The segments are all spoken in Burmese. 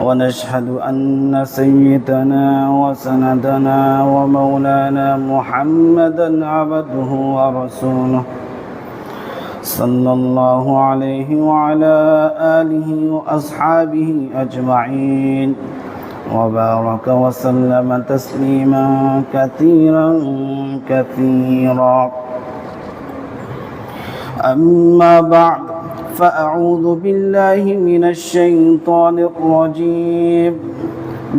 ونشهد أن سيدنا وسندنا ومولانا محمدا عبده ورسوله صلى الله عليه وعلى آله وأصحابه أجمعين وبارك وسلم تسليما كثيرا كثيرا. أما بعد فأعوذ بالله من الشيطان الرجيم.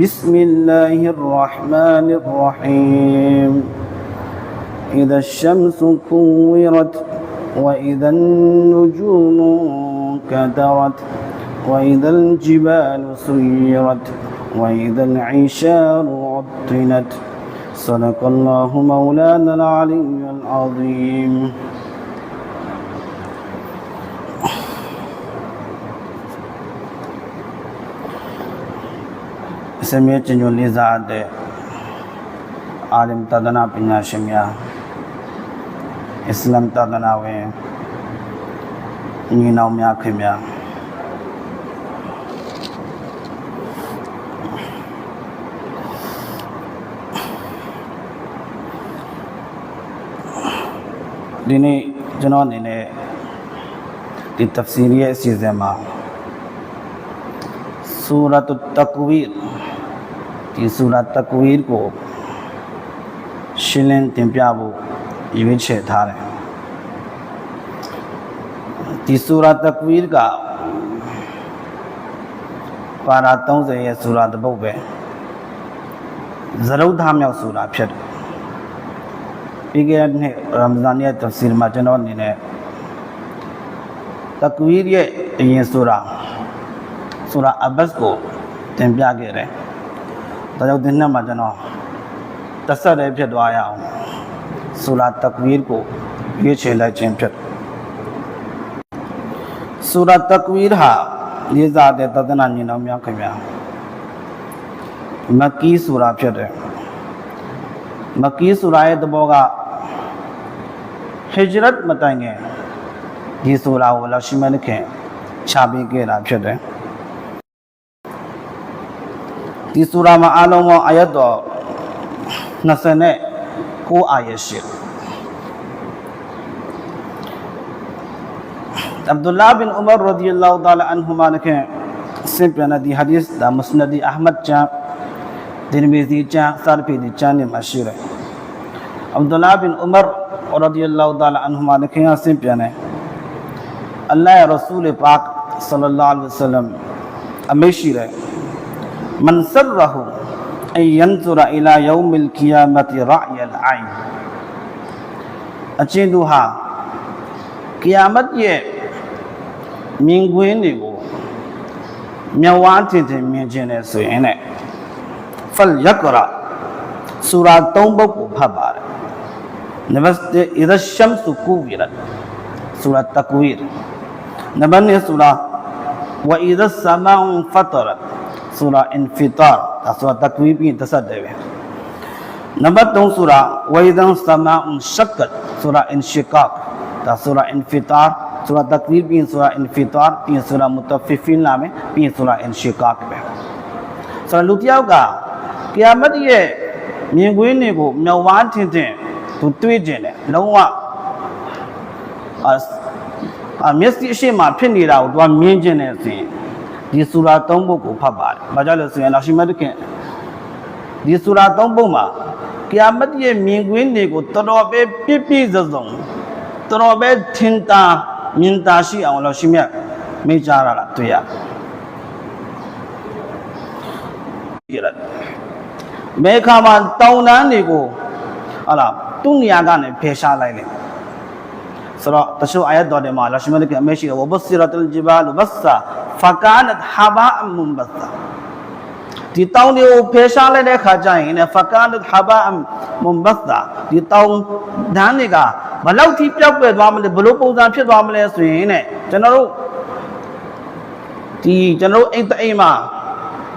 بسم الله الرحمن الرحيم. إذا الشمس كورت وإذا النجوم كدرت وإذا الجبال سيرت وإذا العشار عطلت. صدق الله مولانا العلي العظيم ။ ဆက်မြဲကျင့်ကြံလေးစားတဲ့အာလမ်တဒနာပညာရှင်များအစ္စလမ်တဒနာဝင်ညီနောင်များခင်ဗျာဒီနေ့ကျွန်တော်အနေနဲ့ဒီ tafsir ရဲ့အစီအစဉ်မှာ سورة التكوير ဒီဆူရာတကွီးကိုရှင်းလင်းတင်ပြဖို့ရွေးချယ်ထားတယ်ဒီဆူရာတကွီးကပါရာ30ရဲ့ဆူရာတစ်ပုဒ်ပဲဇရုတ်သားမြောက်ဆူရာဖြစ်တယ်ပြီးခဲ့တဲ့နှစ်ရမဇန်ရဲ့တဖ်စီမှာကျွန်တော်အနေနဲ့တကွီးရဲ့အရင်ဆူရာဆူရာအဘတ်ကိုတင်ပြခဲ့တယ်။ ဒါကြောင့်ဒီနှစ်မှာကျွန်တော်တစ်ဆက်တည်းဖြစ်သွားရအောင်ဆူရာတကွီးကိုရွေးချယ်လိုက်ခြင်းဖြစ်တယ်။ဆူရာတကွီးဟာလေးစားတဲ့သဒ္ဒနာညီနောင်များခင်ဗျာမက်ကီဆူရာဖြစ်တယ်။မက်ကီဆူရာရဲ့သဘောကဟဂျရတ်မတိုင်ခင်ဒီဆူရာကိုလောက်ရှိမနခင်ချပေးခဲ့တာဖြစ်တယ်။ ဒီဆူရာမှာအလုံးပေါင်းအာယတ်တော်29အာယတ်ရှိအဗ္ဒူလာဘင်ဥမရရဒီအလ္လာဟူတာလာအန်ဟူမာနကစင်ပြန်ဒီဟာဒီစ်ဒါမစနဒီအဟမဒ်ချာဒီနမီဇီချာစာရဖီဒီချာနေမှာရှိတယ်အဗ္ဒူလာဘင်ဥမရရဒီအလ္လာဟူတာလာအန်ဟူမာနကစင်ပြန်တယ်အလ္လာဟ်ရဆူလ်ပါကဆလ္လာလဟ်အလัยฮิဝါဆလမ်အမေရှိတယ် من سره أن ينظر إلى يوم القيامة رأي العين အချင်းတို့ဟာကိယာမတ်ရဲ့မြင်ကွင်းတွေကိုမျက်ဝါးထင်ထင်မြင်ခြင်းနဲ့ဆိုရင်နဲ့ဖလ်ယကရာဆူရာ၃ပုဒ်ကိုဖတ်ပါတယ်နံပါတ်1 إذا الشمس كورت ဆူရာတကွီရနံပါတ်2ဆူရာ وإذا السماء انفطرت ဆူရာ အင်ဖီတာဒါဆူရာတကွီးပြီးတဆက်တယ်ပဲနံပါတ်3ဆူရာဝိဒန်စမာအန်ရှက်ကတ်ဆူရာအင်ရှီကာဒါဆူရာအင်ဖီတာဆူရာတကွီးပြီးဆူရာအင်ဖီတာပြီးဆူရာမူတဖီဖင်လာမယ်ပြီးဆူရာအင်ရှီကာပဲဆိုတော့လူတယောက်ကကိယာမတ်ရဲ့မြင်ကွင်းတွေကိုမြောက်ဝါးထင်ထင်သူတွေးကျင်တယ်လုံးဝအာမျက်စိအရှိမဖြစ်နေတာကိုသူကမြင်ကျင်တယ်ဆိုရင် ဒီဆူရာ၃ပုဒ်ကိုဖတ်ပါတယ်။ဘာကြောင့်လဲဆိုရင်လာရှိမတ်ခင်ဒီဆူရာ၃ပုဒ်မှာကိယာမတ်ရဲ့မြင်ကွင်းတွေကိုတော်တော်ပဲပြည့်ပြည့်စုံစုံတော်တော်ပဲထင်သာမြင်သာရှိအောင်လို့ရှိမြတ်မိကြရတာတွေ့ရတယ်။မေခါမှာတောင်တန်းတွေကိုဟာလားသူ့နေရာကနေဖယ်ရှားလိုက်တယ်။ ဆိုတော့တချို့အာယတ်တော်တွေမှာလာရှိမတ်ကအမေရှိတယ်ဝဘဆရတ်လ်ဂျီဘာလ်ဘဆာဖကာနတ်ဟာဘာအမ်မွန်ဘဆာဒီတောင်းတွေကိုဖယ်ရှားလိုက်တဲ့ခါကျရင်လည်းဖကန်ဟာဘာမွန်ဘတ်တာဒီတောင်းဒန်းတွေကဘလောက်ထိပျောက်ပြဲသွားမလဲဘလို့ပုံစံဖြစ်သွားမလဲဆိုရင်တဲ့ကျွန်တော်တို့ဒီကျွန်တော်တို့အိမ်တအိမ်မှာ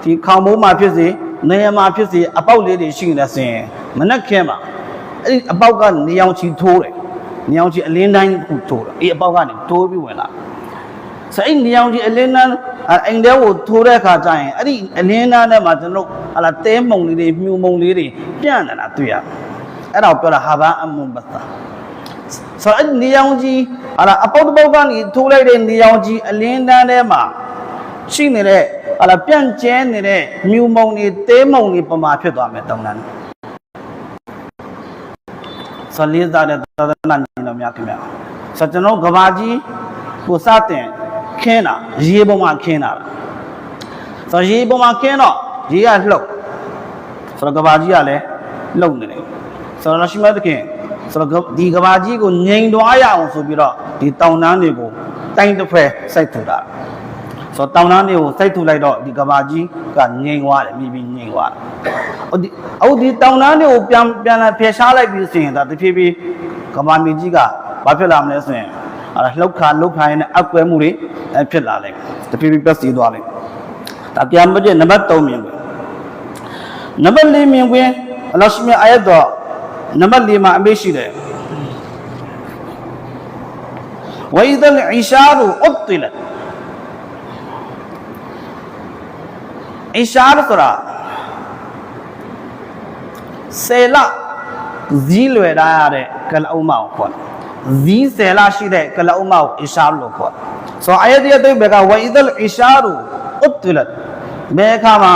ဒီခေါင်မိုးမှာဖြစ်စေနေရာမှာဖြစ်စေအပေါက်လေးတွေရှိနေဆိုရင်မနှက်ခဲမှာအဲ့ဒီအပေါက်ကနေအောင်ချီထိုးတယ် နေအောင်ချီအလင်းတိုင်းခုထိုးတယ်အေးအပေါက်ကနေထိုးပြီးဝင်လာတယ်ဆိုအဲ့နေအောင်ကြီးအလင်းနန်းအိမ်ထဲကိုထိုးတဲ့အခါကျရင်အဲ့ဒီအလင်းနန်းထဲမှာကျွန်တော်တို့ဟာလာတဲမုံလေးတွေမြူမုံလေးတွေပြန့်နေတာတွေ့ရအဲ့ဒါကိုပြောတာဟာဘာအမွန်ဘတ်တာဆိုအဲ့ဒီနေအောင်ကြီးဟာလာအပေါက်တစ်ပေါက်ကနေထိုးလိုက်တဲ့နေအောင်ကြီးအလင်းနန်းထဲမှာရှိနေတဲ့ဟာလာပြန့်ကျဲနေတဲ့မြူမုံတွေတဲမုံတွေပမာဖြစ်သွားမယ်တောင်းတန်း ဆိုလေးစားတဲ့သာသနာ့ညီတော်များခင်ဗျာဆိုကျွန်တော်ကဘာကြီးကိုစတင်ခင်းတာရေပေါ်မှာခင်းတာဆိုရေပေါ်မှာခင်းတော့ရေကလှုပ်ဆိုတော့ကဘာကြီးကလည်းလှုပ်နေတယ်ဆိုတော့ရှိမသခင်ဆိုတော့ဒီကဘာကြီးကိုငြိမ်သွားရအောင်ဆိုပြီးတော့ဒီတောင်တန်းတွေကိုတိုင်းတစ်ဖက်စိုက်ထူတာ ဆိုတော့တောင်တန်းတွေကိုစိုက်ထူလိုက်တော့ဒီကဘာကြီးကငြိမ်သွားတယ်မြည်ပြီးငြိမ်သွားတယ်ဟုတ်ဒီအခုဒီတောင်တန်းတွေကိုပြန်ပြန်လာဖယ်ရှားလိုက်ပြီးဆိုရင်ဒါတဖြည်းဖြည်းကဘာမြေကြီးကဘာဖြစ်လာမလဲဆိုရင်အဲ့ဒါလှုပ်ခါလှုပ်ခါရင်းနဲ့အကွဲမှုတွေအဲဖြစ်လာလိမ့်မယ်တဖြည်းဖြည်းပြတ်စီသွားလိမ့်မယ်ဒါပြန်မပြည့်နံပါတ်3မြင်ကွင်းနံပါတ်4မြင်ကွင်းအလရှိမြအာယတ်တော့နံပါတ်4မှာအမေးရှိတယ်ဝိဒလ်အီရှာရူအတ်တလတ် အီရှာရဆိုတာဆေလာဇီးလွယ်ထားရတဲ့ကလအုံးမကိုခေါ်တယ်ဇီးဆယ်လာရှိတဲ့ကလအုံးမကိုအီရှာလို့ခေါ်တယ်ဆိုတော့အာယတ်ရဲ့အတိတ်ဘက်ကဝိဒလ်အီရှာရူအတ်တလတ်ဘယ်အခါမှာ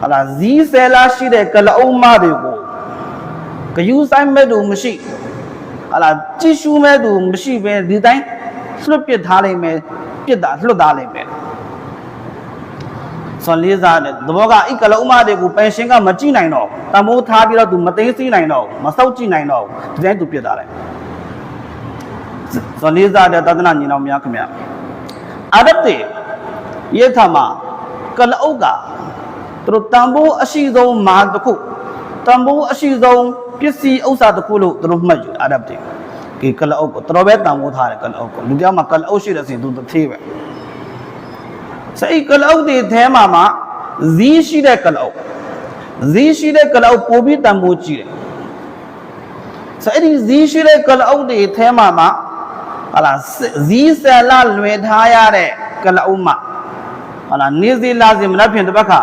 ဟာလာဇီးဆယ်လာရှိတဲ့ကလအုံးမတွေကိုဂယူဆိုင်မဲ့သူမရှိဟာလာကြည့်ရှုမဲ့သူမရှိပဲဒီတိုင်းလွတ်ပစ်ထားလိုက်မယ်ပြစ်တာလွတ်ထားလိုက်မယ် ဆွန်လေးစားတဲ့သဘောကအိကလဥမတွေကိုပန်ရှင်ကမကြည့်နိုင်တော့တမိုးထားပြီးတော့သူမသိသိနိုင်တော့မစောက်ကြည့်နိုင်တော့ဒီတိုင်းသူပြစ်ထားလိုက်ဆွန်လေးစားတဲ့သဒ္ဒနာညီတော်များခင်ဗျာအာရတ်တေယေထမကလအုပ်ကသူတို့တန်ဖိုးအရှိဆုံးမာတစ်ခုတန်ဖိုးအရှိဆုံးပစ္စည်းဥစ္စာတစ်ခုလို့သူတို့မှတ်ယူအာရတ်တေဒီကလအုပ်ကိုတော်ပဲတန်ဖိုးထားတယ်ကလအုပ်ကိုလူပြောင်းမှာကလအုပ်ရှိတဲ့စဉ်သူတစ်သေးပဲ စိတ်ကလအုပ်တွေအဲမှာမှာဇီးရှိတဲ့ကလအုပ်ဇီးရှိတဲ့ကလအုပ်ပိုပြီးတန်ဖိုးကြည့်တယ်ဆိုအဲ့ဒီဇီးရှိတဲ့ကလအုပ်တွေအဲမှာမှာဟာလာဇီးဆယ်လလွယ်ထားရတဲ့ကလအုပ်မှာဟာလာနေစီလာစီမနှက်ဖြင်တစ်ပတ်ခါ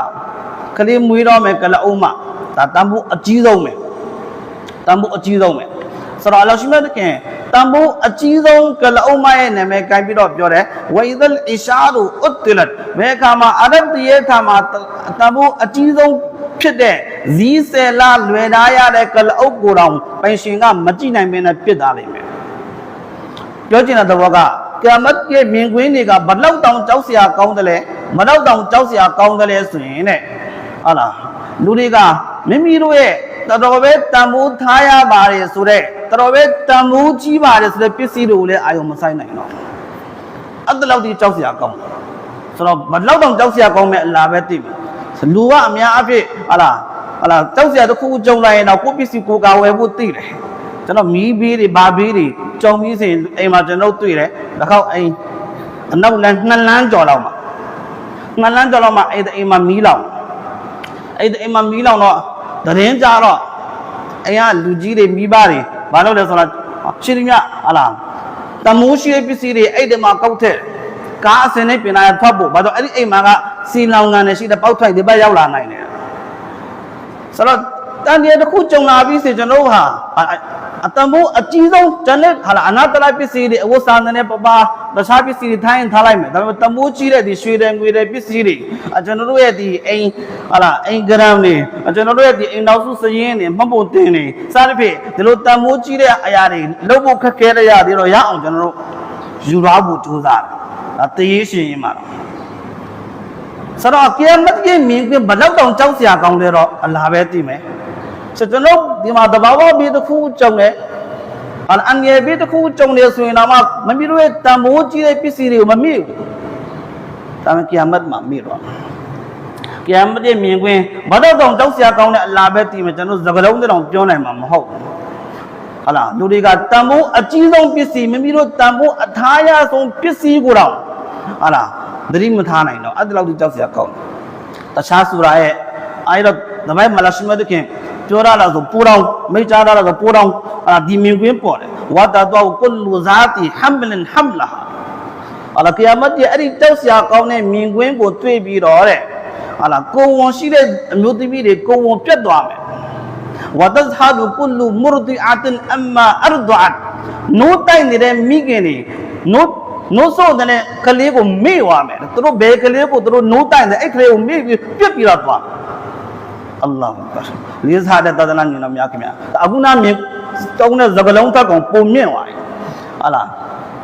ကလေးမွေးတော့မယ်ကလအုပ်မှာဒါတန်ဖိုးအကြီးဆုံးပဲတန်ဖိုးအကြီးဆုံးပဲဆိုတော့အလောရှိမတ်ခင် တန်ဖိုးအကြီးဆုံးကလအုပ်မရဲ့နာမည်ကိုင်းပြီးတော့ပြောတယ်ဝိဒလ်အီရှာရူအတ်တလတ်ဘယ်အခါမှာအရတ်တရဲ့ထာမှာတန်ဖိုးအကြီးဆုံးဖြစ်တဲ့ဇီးဆယ်လလွယ်ထားရတဲ့ကလအုပ်ကိုတောင်ပိုင်ရှင်ကမကြည့်နိုင်မင်းနဲ့ပြစ်သားလိမ့်မယ်ပြောချင်တဲ့သဘောကကမတ်ရဲ့မြင်ကွင်းတွေကဘလောက်တောင်ကြောက်စရာကောင်းတယ်လဲမလောက်တောင်ကြောက်စရာကောင်းတယ်လဲဆိုရင်တဲ့ဟုတ်လားလူတွေကမိမိတို့ရဲ့ တော်တော်ပဲတန်ဖိုးထားရပါတယ်ဆိုတော့တော်တော်ပဲတန်ဖိုးကြီးပါတယ်ဆိုတဲ့ပစ္စည်းတွေကိုလည်းအာယုံမဆိုင်နိုင်တော့အဲ့တလောက်ဒီကြောက်စရာကောင်းဆိုတော့မလောက်တောင်ကြောက်စရာကောင်းမဲ့အလားပဲသိပြီလူကအများအပြည့်ဟာလားဟာလားကြောက်စရာတစ်ခုခုကြုံလိုက်ရင်တော့ကိုယ့်ပစ္စည်းကိုယ်ကာဝယ်ဖို့သိတယ်ကျွန်တော်မီးဘေးတွေဘာဘေးတွေကြုံပြီးစဉ်အိမ်မှာကျွန်တော်တွေ့တယ်တစ်ခေါက်အိမ်အနောက်လမ်းနှစ်လမ်းကျော်လောက်မှာနှစ်လမ်းကျော်လောက်မှာအဲ့ဒီအိမ်မှာမီးလောင်အဲ့ဒီအိမ်မှာမီးလောင်တော့ တရင်ကြတော့အိမ်ကလူကြီးတွေမိဘတွေဘာလုပ်လဲဆိုတော့ရှင်လူမြဟာလားတမိုးရှိတဲ့ပစ္စည်းတွေအဲ့ဒီမှာကောက်ထက်ကားအစင်းနဲ့ပြင်လာထွက်ဖို့ဘာလို့အဲ့ဒီအိမ်မှာကစီလောင်ငံနဲ့ရှိတဲ့ပေါက်ထိုက်ဒီဘက်ရောက်လာနိုင်တယ်ဆိုတော့ တန်တရားတစ်ခုကြုံလာပြီးဆိုကျွန်တော်ဟာအတမိုးအကြီးဆုံးတန်တဲ့ဟာလားအနာတလိုက်ပစ္စည်းတွေအဝတ်စားတဲ့ပပတခြားပစ္စည်းတွေထိုင်းထားလိုက်မယ်ဒါပေမဲ့တမိုးကြီးတဲ့ဒီရွှေတယ်ငွေတယ်ပစ္စည်းတွေအကျွန်တော်တို့ရဲ့ဒီအိမ်ဟာလားအိမ်ဂရမ်တွေအကျွန်တော်တို့ရဲ့ဒီအိမ်တော်စုစရင်တွေမှတ်ဖို့တင်တွေစသဖြင့်ဒီလိုတမိုးကြီးတဲ့အရာတွေလုပ်ဖို့ခက်ခဲတဲ့ရတွေတော့ရအောင်ကျွန်တော်တို့ယူထားဖို့ကြိုးစားတယ်ဒါတရေရှင်ရင်မှာတော့ဆိုတော့ကိယမတ်ရဲ့မြင်ကွင်းဘလောက်တောင်ကြောက်စရာကောင်းလဲတော့အလားပဲသိမယ် ဆိုကျွန်တော်ဒီမှာတဘာဝဘေးတစ်ခုကြုံတယ်အန်အန်ရဲ့ဘေးတစ်ခုကြုံနေဆိုရင်တော့မမီတို့ရဲ့တမိုးကြီးတဲ့ပစ္စည်းတွေကိုမမိဘူးဒါမှကိယမတ်မှာမိတော့ကီယာမတ်ရဲ့မြင်ကွင်းဘာတော့တောင်တောက်ဆရာကောင်းတဲ့အလားပဲတည်မယ်ကျွန်တော်စကလုံးတွေတော့ပြောနိုင်မှာမဟုတ်ဘူးဟာလားလူတွေကတန်ဖိုးအကြီးဆုံးပစ္စည်းမိမိတို့တန်ဖိုးအထားရဆုံးပစ္စည်းကိုတော့ဟာလားသတိမထားနိုင်တော့အဲ့ဒီလောက်ဒီတောက်ဆရာကောင်းတယ်တခြားဆူရာရဲ့အဲ့တော့သမိုင်းမလာရှိမတဲ့ခင် ပြောရတာဆိုပူတော်မိတ်ကြားရတာဆိုပူတော်အာဒီမြင်ကွင်းပေါ်တယ်ဝါတာတော့ကုလူဇာတီဟမ်လန်ဟမ်လာအလကီယာမတ်ရဲ့အဲ့ဒီတောက်ဆရာကောင်းတဲ့မြင်ကွင်းကိုတွေ့ပြီးတော့တဲ့ဟာလားကိုဝန်ရှိတဲ့အမျိုးသမီးတွေကိုဝန်ပြတ်သွားမယ်ဝတဇဟာဒူကုလူမူရဒီအတန်အမ္မာအရဒတ်နိုးတိုက်နေတဲ့မိခင်တွေနိုးနိုးစောတဲ့ကလေးကိုမေ့သွားမယ်သူတို့ဘယ်ကလေးကိုသူတို့နိုးတိုက်တယ်အဲ့ကလေးကိုမေ့ပြီးပြက်ပြီးတော့သွား အလ္လာဟ်ဘာလေးစားတဲ့သာသနာညတော်များခင်ဗျာအခုနာမြင်တုံးတဲ့သကလုံးတက်ကောင်ပုံမြင့်သွားပြီဟာလား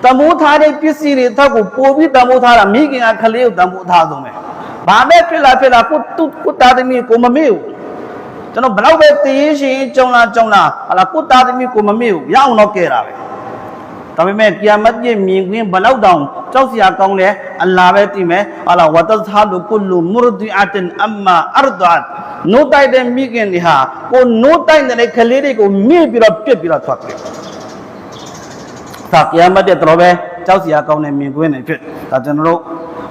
တမိုးထားတဲ့ပစ္စည်းတွေတက်ကိုပို့ပြီးတမိုးထားတာမိခင်ကကလေးကိုတမိုးထားဆုံးပဲဘာပဲဖြစ်လာဖြစ်လာကိုတုကိုတာသမီးကိုမမေ့ဘူးကျွန်တော်ဘလောက်ပဲတည်ရင်ရှင်ကြုံလာကြုံလာဟာလားကိုတာသမီးကိုမမေ့ဘူးရအောင်တော့ကဲတာပဲဒါပေမဲ့ကီယာမတ်ရဲ့မြင်ကွင်းဘလောက်တောင် ကြောက်စရာကောင်းလဲအလ္လာဟ်ပဲသိမယ်ဟာလားဝတသဟာလူကုလူမူရဒီအတန်အမ္မာအရဒတ်နိုးတိုက်တဲ့မိခင်တွေဟာကိုနိုးတိုက်တဲ့ကလေးတွေကိုမြင့်ပြီးတော့ပြစ်ပြီးတော့ထွက်တယ်ဒါကီယာမတ်ရဲ့တော်ပဲကြောက်စရာကောင်းတဲ့မြင်ကွင်းတွေဖြစ်ဒါကျွန်တော်တို့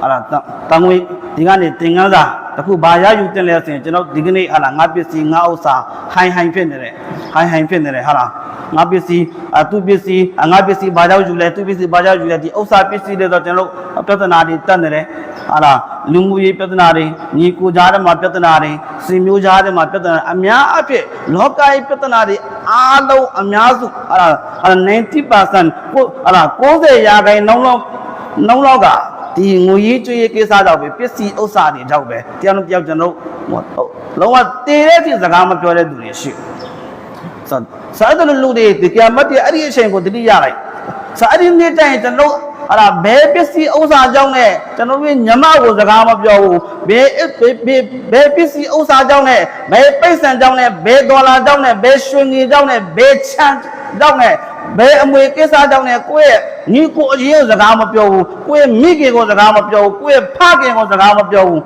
ဟာလားတန်ငွေဒီကနေသင်္ကန်းစာတခုဘာရယူတင်လဲဆိုရင်ကျွန်တော်ဒီကနေ့ဟာလားငါပစ္စည်းငါဥစ္စာဟိုင်ဟိုင်ဖြစ်နေတယ်ဟိုင်ဟိုင်ဖြစ်နေတယ်ဟာလားငါပစ္စည်းအသူပစ္စည်းငါပစ္စည်းဘာကြောင့်ယူလဲသူပစ္စည်းဘာကြောင့်ယူလဲဒီဥစ္စာပစ္စည်းတွေတော့ကျွန်တော်တို့ပြဿနာတွေတက်နေတယ်ဟာလားလူမှုရေးပြဿနာတွေညီကိုကြားထဲမှာပြဿနာတွေစင်မျိုးကြားထဲမှာပြဿနာအများအဖြစ်လောကရေးပြဿနာတွေအားလုံးအများစုဟာလား90%ကိုဟာလား90ရာခိုင်နှုန်းလောက်နှုန်းလောက်က ဒီငွေရေးကျွေးရေးကိစ္စကြောင့်ပဲပစ္စည်းဥစ္စာတွေကြောင့်ပဲတရားလုံးပြောက်ကျွန်တော်တို့လုံးဝတည်တဲ့ဖြစ်စကားမပြောတဲ့သူတွေရှိဆိုစာဒလလူတွေဒီကမတ်ရဲ့အဲ့ဒီအချိန်ကိုတတိရလိုက်စာအဲ့ဒီနေ့တိုင်ကျွန်တော်အဲ့ဒါဘယ်ပစ္စည်းဥစ္စာကြောင့်နဲ့ကျွန်တော်တို့ညမကိုစကားမပြောဘူးဘယ်ဘယ်ဘယ်ပစ္စည်းဥစ္စာကြောင့်နဲ့ဘယ်ပိတ်ဆံကြောင့်နဲ့ဘယ်ဒေါ်လာကြောင့်နဲ့ဘယ်ရွှေငွေကြောင့်နဲ့ဘယ်ချမ်းကြောင့်နဲ့ဘယ်အမွေကိစ္စကြောင့်နဲ့ကိုယ့်ရဲ့ ညီကိုအရင်ကိုစကားမပြောဘူးကိုယ့်ရဲ့မိခင်ကိုစကားမပြောဘူးကိုယ့်ရဲ့ဖခင်ကိုစကားမပြောဘူး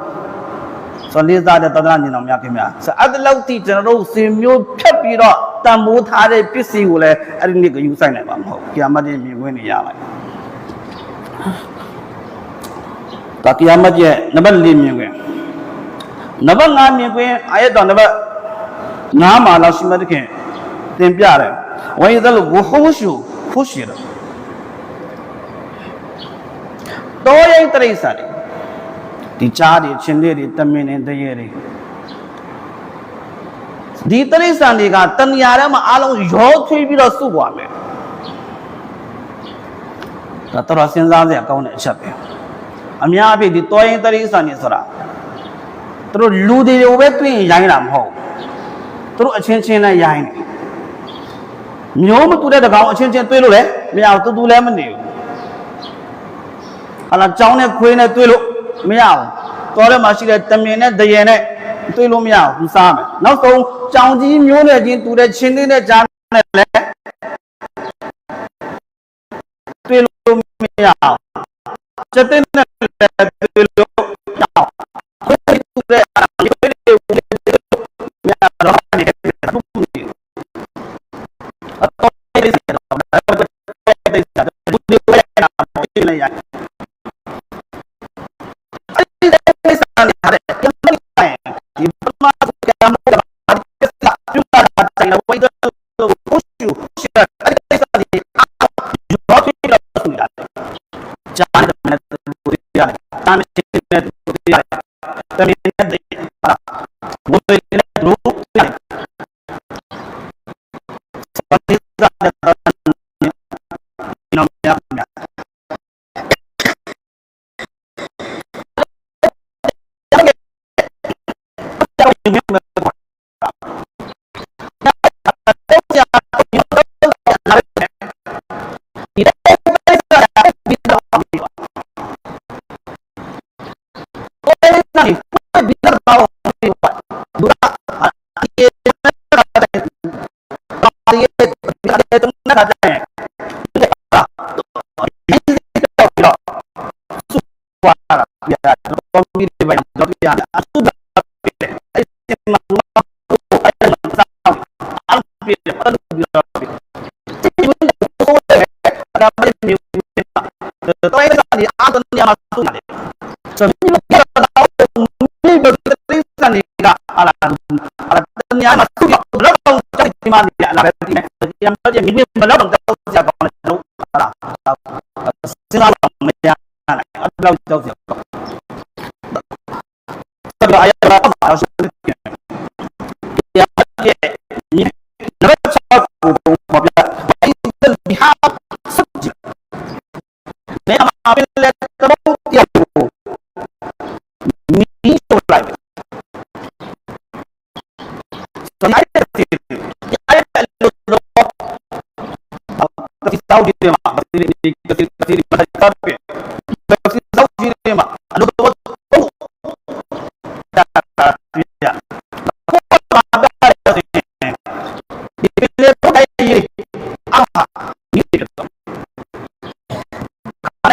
ဆိုလေးစားတဲ့တဒနာညီတော်များခင်ဗျာဆိုအဲ့ဒီလောက်ထိကျွန်တော်တို့စင်မျိုးဖြတ်ပြီးတော့တန်ဖိုးထားတဲ့ပစ္စည်းကိုလည်းအဲ့ဒီနေ့ကယူဆိုင်နိုင်မှာမဟုတ်ကီယာမတ်ရဲ့မြင်ကွင်းနေရလိုက်ဒါကီယာမတ်ရဲ့နံပါတ်၄မြင်ကွင်းနံပါတ်5မြင်ကွင်းအာယတ်တော်နံပါတ်9မှာလောက်ရှိမှတခင်သင်ပြတယ်ဝိဇလဝဟုရှုဖုရှိရ တောရိတ်တရိစ္ဆာန်တွေဒီကြားတွေချင်းလေးတွေတမင်တွေတရေတွေဒီတရိစ္ဆာန်တွေကတဏှာထဲမှာအလုံးရောထွေးပြီးတော့စုသွားမယ်ဒါတော့စဉ်းစားစရာကောင်းတဲ့အချက်ပဲအများအပြည့်ဒီတောရိတ်တရိစ္ဆာန်တွေဆိုတာသူတို့လူတွေကိုပဲတွေ့ရင်ရိုင်းတာမဟုတ်သူတို့အချင်းချင်းနဲ့ရိုင်းတယ်မျိုးမတူတဲ့တကောင်အချင်းချင်းတွေးလို့လည်းမရဘူးတူတူလည်းမနေဘူး ဟာလာကြောင်းနဲ့ခွေးနဲ့တွေးလို့မရဘူးတော်ထဲမှာရှိတဲ့တမင်နဲ့ဒရင်နဲ့တွေးလို့မရဘူးစားမယ်နောက်ဆုံးကြောင်ကြီးမျိုးနဲ့ချင်းတူတဲ့ချင်းလေးနဲ့ကြားနဲ့လည်းတွေးလို့မရဘူးစက်တဲ့နဲ့လည်းတွေးလို့မရဘူးခွေးတူတဲ့ kami tidak berarti kami tidak ya jokowi di معك الله التوفيق تبع يا اضع عشان يا نبات صرف ومبلغ فإن البحار صدق بينما عمل التموت يبقوا مين شو العمل فنعرف يعرف الوضع في السعودية مع كثير كثير كثير من التابع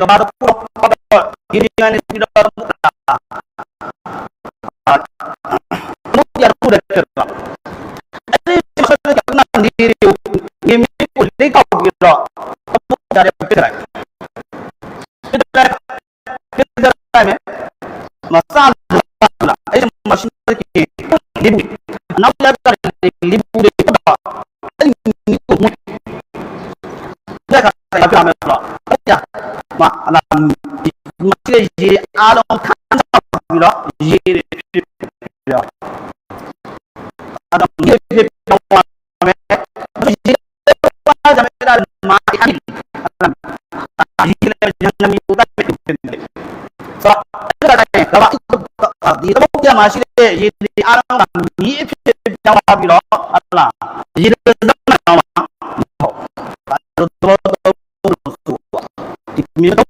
kepada pulau pada giringan ini dalam muka kemudian sudah cerita ini maksudnya karena diri ini boleh kau kira kemudian dari pikiran pikiran pikiran masalah ini maksudnya ini libu namun lagi libu itu j'ai à l'encontre j'ai les peurs. Alors, j'ai les peurs. J'ai les peurs. J'ai les peurs. J'ai les peurs. J'ai les peurs. J'ai les peurs. J'ai les peurs.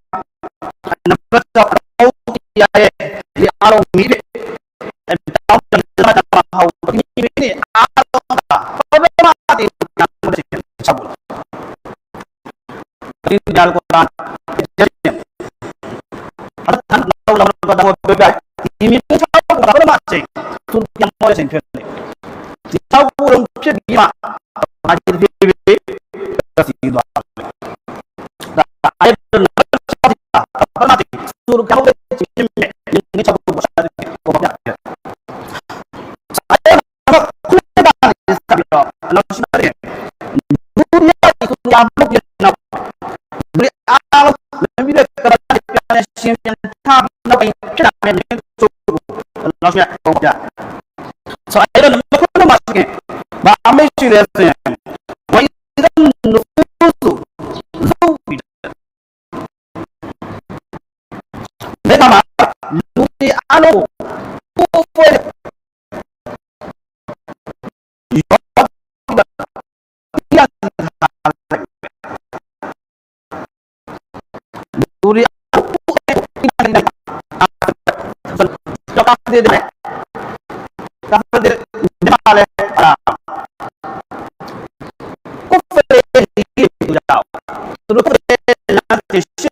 যার কথা অর্থাৎ লকডাউনের কথা বলতে যায় ইমিউনিটি ছাড়াও কথা বলে মারছে তুর্কি মরে সেন ফেলে। তাও পুরো হচ্ছে বিমা। হাজির দিবে সিদ্ধা Gracias. 先差不多被这两边人做过，老师讲过的。所以呢，不能马上给，把没训练的。la sesión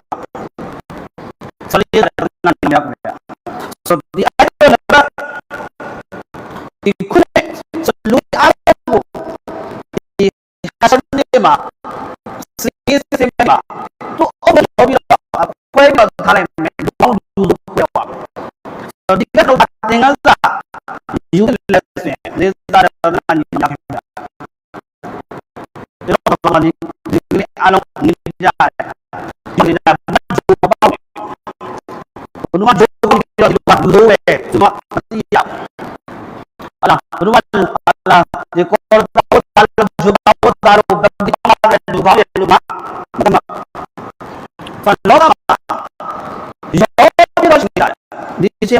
Tengazza, you will left swing. This is the running Yakimda. The running degree along Ninja. You will have much to about it. Unuma Jogo, you are low air. Tuma Sia. Allah, Unuma Allah, the call of Allah Juba, Otaro, the Kama, and Dubai, and Luma. For Lora, you are all the Russian. This is a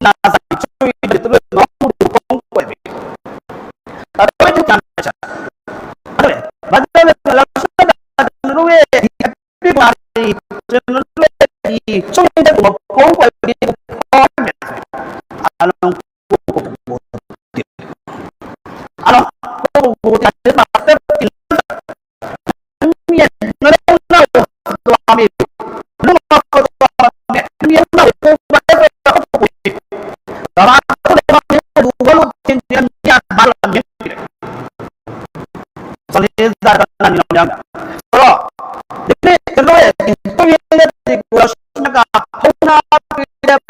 nasa trong một cố của điện khó nhận alo của bộ tiền alo của bộ tiền đến mà tiếp thì lớn nhận nó đâu đâu lo mình nó lo có lo mẹ miếng đâu cô bán về đó có bộ tiền đó là có thể bao nhiêu đủ bao nhiêu tiền tiền nhà ba lần nhất sau khi ra ra làm gì làm gì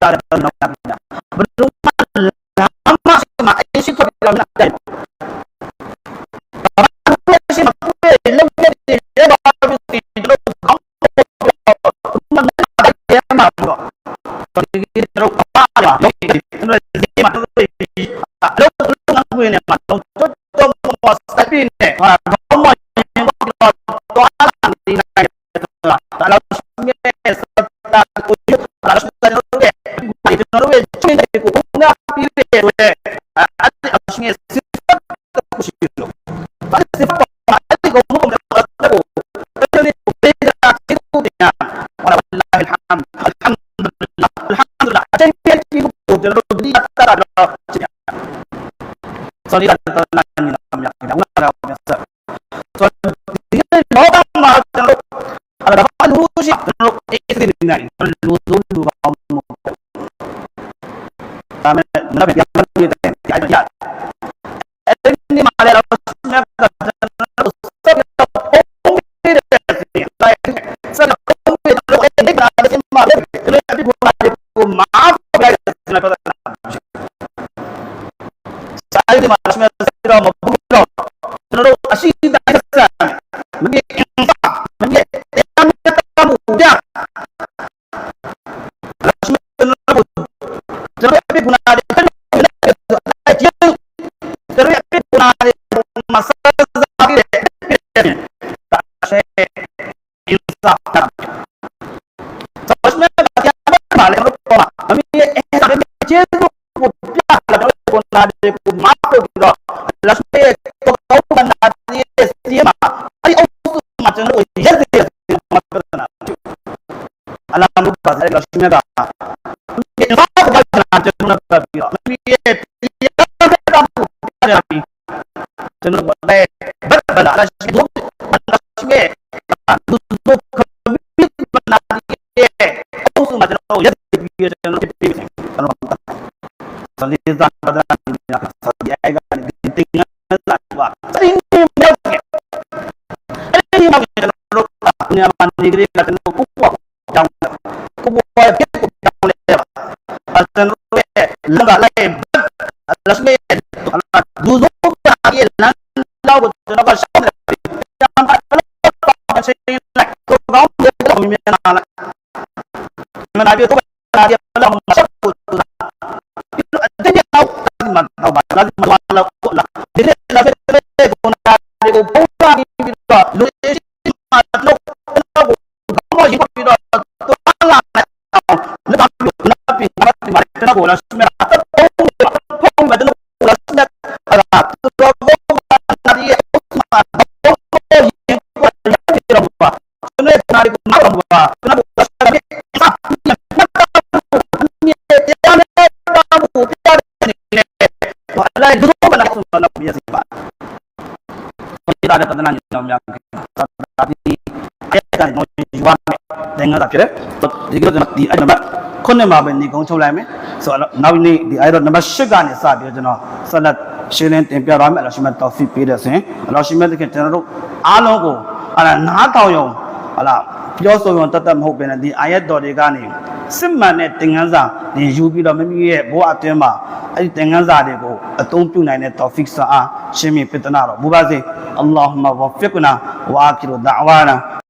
undang-undangnya berumah lama sama isi perundang-undang dan Terima kasih. solidar tentang yang kita ulang biasa. So dia mau tambah kalau ada dapat lurus ya kalau istri dengan lurus dulu kamu. Kami mendapat yang kita Deus, mas राजे को माफ़ कर दिया लक्ष्मी तो कौन बना दिए सीमा अरे उस मचन को जल्दी जल्दी मत करना अल्लाह नु का है लक्ष्मी का ये माफ़ कर देना चुन कर दिया मैं ये क्लियर का कर रही चुन बताए बस बना लक्ष्मी धूप लक्ष्मी दूसरों को कभी बना दिए उस मचन को जल्दी जल्दी संदेश दान டிகிரி ಅದನ್ನು ಕುಪ್ಪು ಡೌನ್ ಕುಪ್ಪು ಬೇಕು ಡೌನ್ ಅದನ್ನು ಲಂಗ ಅಲ್ಲೇ ರಸ್ಮೆ ಅಲ್ಲ ದೂದು ಹಾಗೆ ಲಂಗ ಗೊತ್ತಿರೋ ಕಷ್ಟ Look tidak ada ketenangan dalam yang kita tadi ayat dan mau dijual နိုင်ငံသားဖြစ်တယ်ဒီကိစ္စကဒီအဲ့နံပါတ်ခုနှစ်မှာပဲညီကုန်းချုပ်လိုက်မယ်ဆိုတော့နောက်နေ့ဒီအဲ့တော့နံပါတ်၈ကနေစပြီးတော့ကျွန်တော်ဆက်လက်ရှင်းလင်းတင်ပြသွားမယ်အလောရှိမတ်တော်ဖီပေးတဲ့ဆင်အလောရှိမတ်တခင်ကျွန်တော်တို့အားလုံးကိုအလားနားတောင်ယုံဟလားပြောဆိုရုံတတ်တတ်မဟုတ်ပင်ဒီအာယတ်တော်တွေကနေစစ်မှန်တဲ့တင်ကန်းစာနေယူပြီးတော့မိမိရဲ့ဘဝအတွင်းမှာအဲ့ဒီတင်ကန်းစာတွေကိုအသုံးပြုနိုင်တဲ့ tawfiq စာရှင်းပြပြတနာတော့ဘူပါစေအလ္လာဟ်မဝဖီကနာဝါကီရူဒါဝါနာ